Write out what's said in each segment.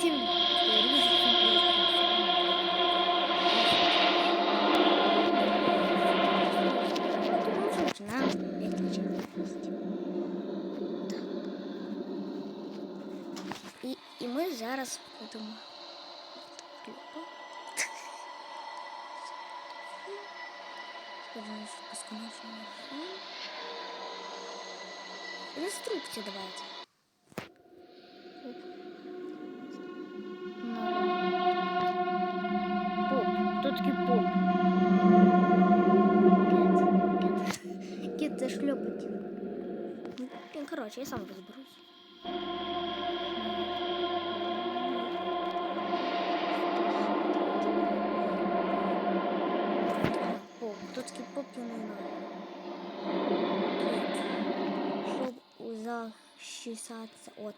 всім друзі, всім привіт. Починаємо виключити. І, і ми зараз будемо Скажемо, що безконечно режим. Інструкцію давайте. Я сам розберусь. Поп. Хто такий поп, я не знаю. От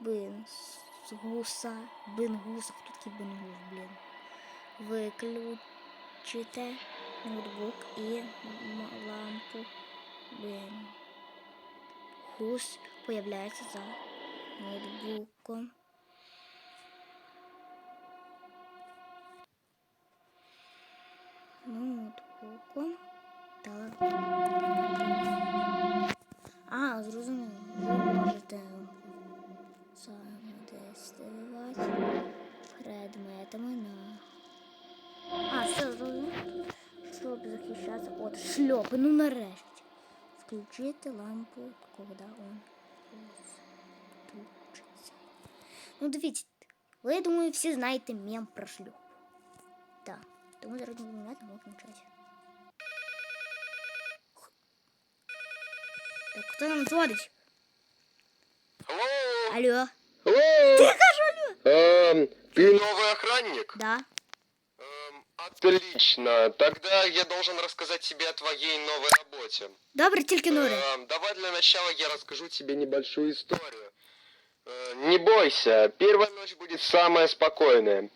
бенгуса, бенгуса, хто такий бенгус, блін. Виключите ноутбук м- лампу бенгус появляється за ноутбуком. Ноутбуком. Так. А, зрозуміло. Ви можете задействувати предметами на. А, все, зрозуміло. Щоб захищатися от шльопи. Ну нарешті. Включити лампу, коли он включиться. Ну, дивіться, ви, я думаю, всі знаєте мем про шльоп. Так. Тому зараз не можна включати. Так, хто нам дзвонить? Алло! Алло. Алло! Эм, ты новый охранник? Да. Отлично. Тогда я должен рассказать тебе о твоей новой работе. Добре, тільки Нури. Эм, давай для начала я расскажу тебе небольшую историю. Э, не бойся, первая ночь будет самая спокойная.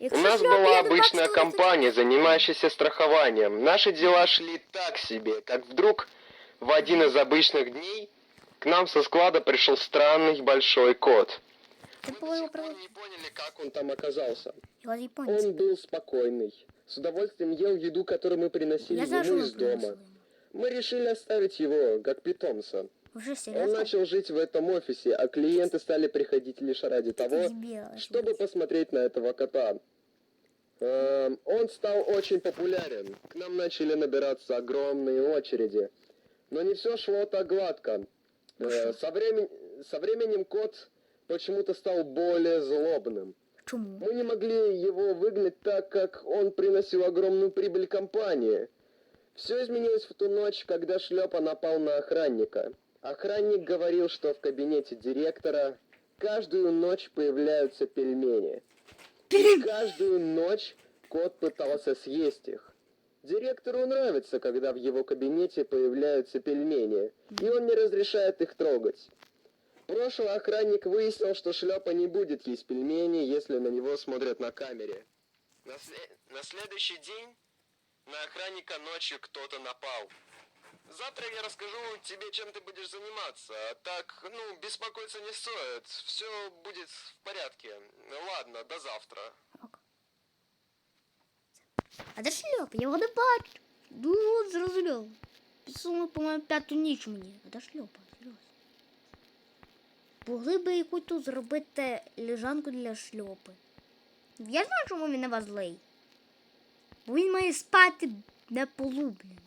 У нас была обычная компания, занимающаяся страхованием. Наши дела шли так себе, как вдруг в один из обычных дней к нам со склада пришел странный большой кот. Ти Мы до сих пор не поняли, как он там оказался. Он был спокойный. С удовольствием ел еду, которую мы приносили Я ему из дома. Мы решили оставить его, как питомца. Вже Он серйозно? начал жить в этом офисе, а клиенты стали приходить лишь ради того, Дебіл, чтобы посмотреть на этого кота. Эм, он стал очень популярен. К нам начали набираться огромные очереди. Но не все шло так гладко. Э, со, времен- со временем кот почему-то стал более злобным. Чому? Мы не могли его выгнать так, как он приносил огромную прибыль компании. Все изменилось в ту ночь, когда Шлепа напал на охранника. Охранник говорил, что в кабинете директора каждую ночь появляются пельмени. И каждую ночь кот пытался съесть их. Директору нравится, когда в его кабинете появляются пельмени, и он не разрешает их трогать Прошлый охранник выяснил, что шляпа не будет есть пельмени, если на него смотрят на камере. На, сле- на следующий день на охранника ночью кто-то напал. Завтра я расскажу тебе, чем ты будешь заниматься. А так, ну, беспокоиться не стоит. Все будет в порядке. Ладно, до завтра. Ок. А де шльоп? Я його не бачу. Ну, от зрозумів. Писали, по-моєму, п'яту ніч мені. А де шльопа? Могли би якусь тут зробити лежанку для шльопи. Я знаю, чому він на вас злий. Бо він має спати на полу, блін.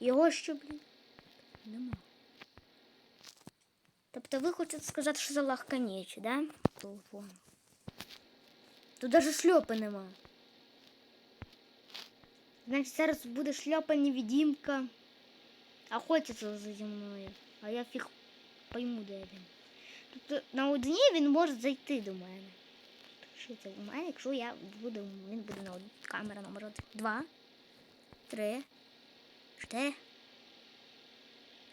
Його що, блін? Нема. Тобто ви хочете сказати, що за лахканіч, да? Телефон. Тут даже шльопи нема. Значить, зараз буде шльопа невидимка. Охотиться за мною. А я фіг пойму, де він. Тобто на одній він може зайти до мене. Що це у мене, якщо я буду, він буде на од- камера номер один. Два, три, чотири.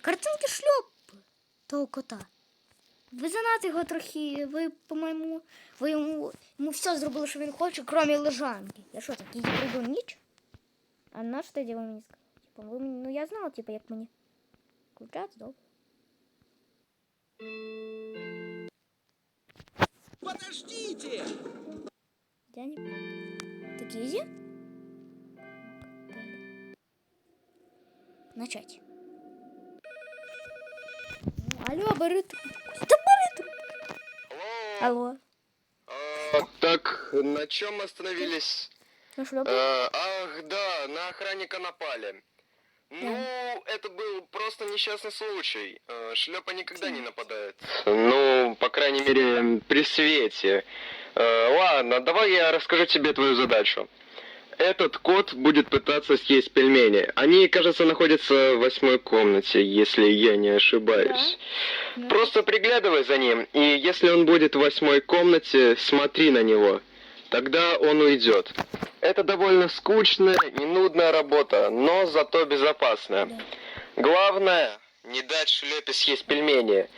Картинки шльоп того кота. Ви занадто його трохи, ви, по-моєму, ви йому, йому все зробили, що він хоче, крім лежанки. Я що, так, її прийду ніч? А на що тоді ви мені сказали? Типа, ви мені, ну я знала, типа, як мені включати, добре. Подождите! Я не помню. Так изи? Начать. Алло, трубку. Да трубку. Алло. А, так, на чем остановились? Ну что, Э, ах, да, на охранника напали. Ну, это был просто несчастный случай. Э, Шлепа никогда не нападает. Ну, по крайней мере, при свете. Э, ладно, давай я расскажу тебе твою задачу. Этот кот будет пытаться съесть пельмени. Они, кажется, находятся в восьмой комнате, если я не ошибаюсь. Да. Просто приглядывай за ним, и если он будет в восьмой комнате, смотри на него. Тогда он уйдет. Это довольно скучная и нудная работа, но зато безопасная. Да. Главное, не дать шлепе съесть пельмени.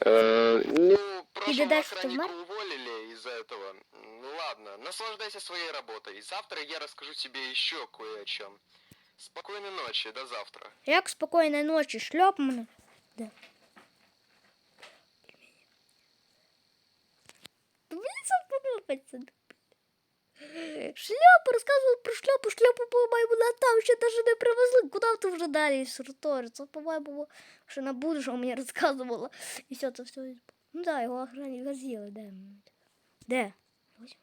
Э, ну, прошлого додашь, что охранника Мар- уволили из-за этого. Ну ладно, наслаждайся своей работой. Завтра я расскажу тебе еще кое о чем. Спокойной ночи, до завтра. Як спокійної ночі, шльоп мене. Да. Мені це подобається. Шляпа розказував про шляпу, шляпу, по-моєму, на там ще навіть не привезли. Куди ти вже далі сортори? Це, по-моєму, ще на будущому мені розказувала. І все це все. Ну да, його охранника з'їли, де? Де? Ось.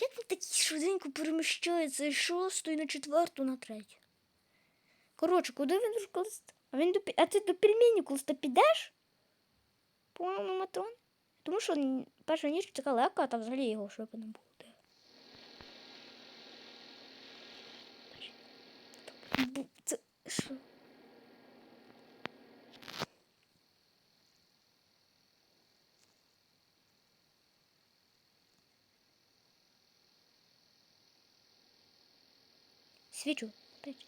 Як він такі швиденько переміщається із шостої на четверту на третю? Коротше, куди він ж? А він до а ти до то підеш? По-моєму, матрон. Тому що н- перша ніч така легка, а там взагалі його шлюпа не буде. Бу- Це що? Свічу. Опять.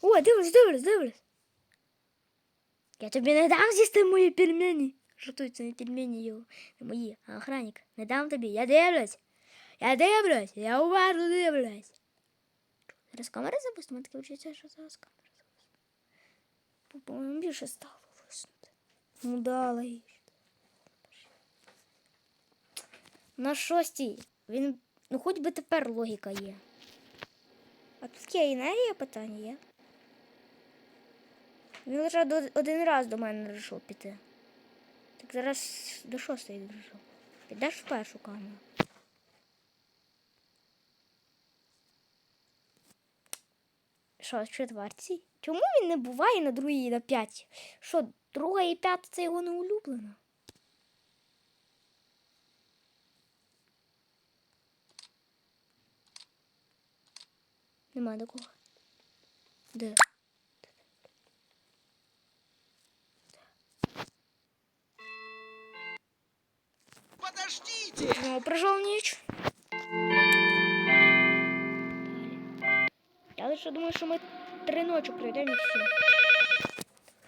О, дивись, дивись, дивись. Я тобі не дам з'їсти мої пельмені. Жартуй, це не пельмені його, мої, а охранник. Не дам тобі, я дивлюсь. Я дивлюсь, я уважно дивлюсь. Зараз камери запустимо, таке вчиться, що зараз камери запустимо. По-моєму, більше стало виснути. Ну да, логічно. На шостій. Він, ну хоч би тепер логіка є. А тут є енергія питання є. Він лише один раз до мене вирішив піти. Так зараз до шостої вирішив. Підеш в першу камеру. Що, четвертій? Чому він не буває на другій і на п'ятій? Що, друга і п'ята це його не улюблено? Нема до кого. Де? прожив ніч. Я лише думаю, що ми три ночі пройдемо і все.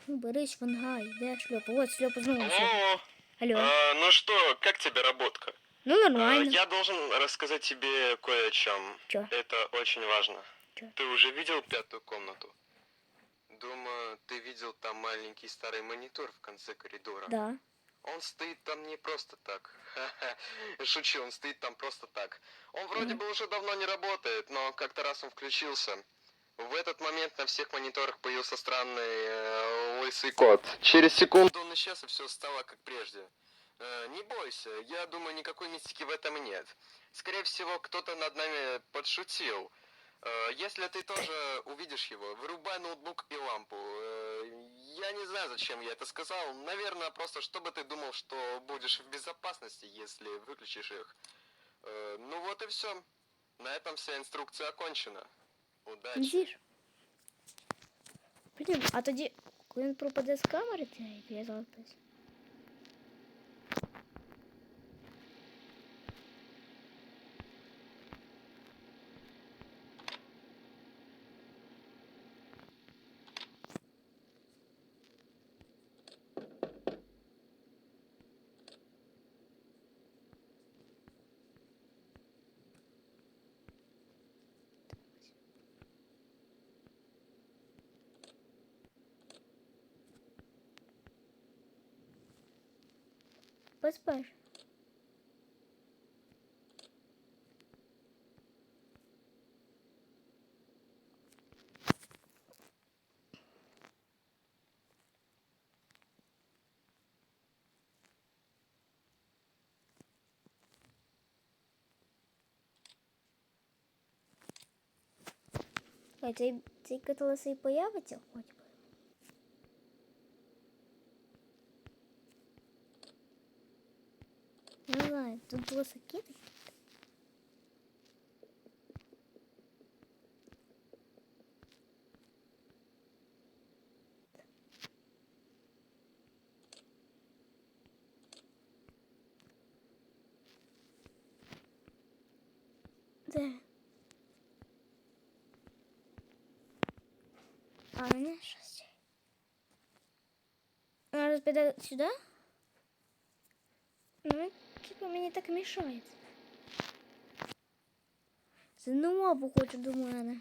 Ну, берись, вангай, де шльопа? От шльопа знову. все. Алло. Алло. А, ну что, как тебе работка? Ну, А, нормально. Я должен рассказать тебе кое о чем. Чё? Это очень важно. Чё? Ты уже видел пятую комнату? Думаю, ты видел там маленький старый монитор в конце коридора. Да. Он стоит там не просто так. Шучу, он стоит там просто так. Он вроде бы уже давно не работает, но как-то раз он включился. В этот момент на всех мониторах появился странный э, лысый кот. Через секунду он исчез, и все стало как прежде. Э, не бойся, я думаю, никакой мистики в этом нет. Скорее всего, кто-то над нами подшутил. Э, если ты тоже увидишь его, вырубай ноутбук и лампу. Э, я не знаю, зачем я это сказал. Наверное, просто чтобы ты думал, что будешь в безопасности, если выключишь их. Э, ну вот и все. На этом вся инструкция окончена. Удачи. Зіж. Блін, а тоді, коли він пропаде з камери, це я запис. Ой, цей, цей каталасий появиться хоч би. Не знаю, тут лосаки такі. Де? А, не щось. Зараз піде сюди? Ну, типа мені так мішає. Знову хоче до мене.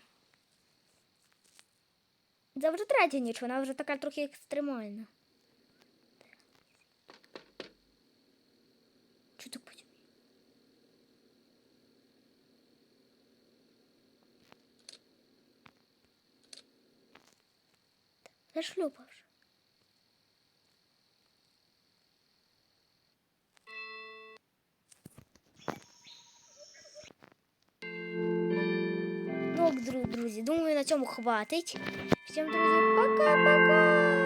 Це вже третя ніч, вона вже така трохи екстремальна. Чого так потім? Зашлюпавши. На цьому хватить. Всім, друзі, пока-пока!